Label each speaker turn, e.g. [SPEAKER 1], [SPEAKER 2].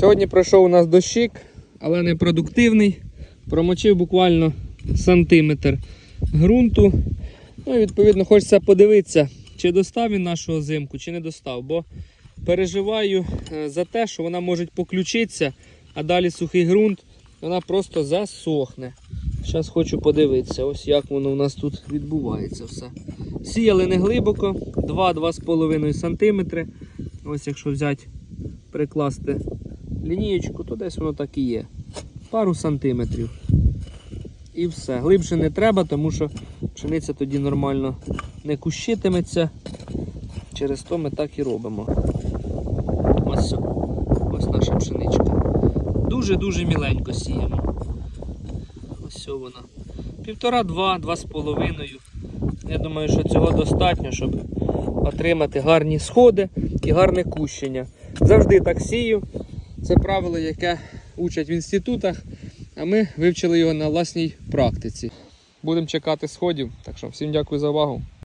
[SPEAKER 1] Сьогодні пройшов у нас дощик, але не продуктивний. Промочив буквально сантиметр ґрунту. Ну і відповідно хочеться подивитися, чи достав він нашу озимку, чи не достав. Бо переживаю е, за те, що вона може поключитися, а далі сухий ґрунт, вона просто засохне. Зараз хочу подивитися, ось як воно у нас тут відбувається все. Сіяли не глибоко, 2-2,5 см. Ось якщо взяти, прикласти лінієчку, то десь воно так і є. Пару сантиметрів. І все. Глибше не треба, тому що пшениця тоді нормально не кущитиметься. Через то ми так і робимо. Ось, ось наша пшеничка. Дуже-дуже міленько сіємо. Ось вона. Півтора-два, два з половиною. Я думаю, що цього достатньо, щоб отримати гарні сходи і гарне кущення. Завжди так сію. Це правило, яке учать в інститутах, а ми вивчили його на власній практиці. Будемо чекати сходів. Так що всім дякую за увагу.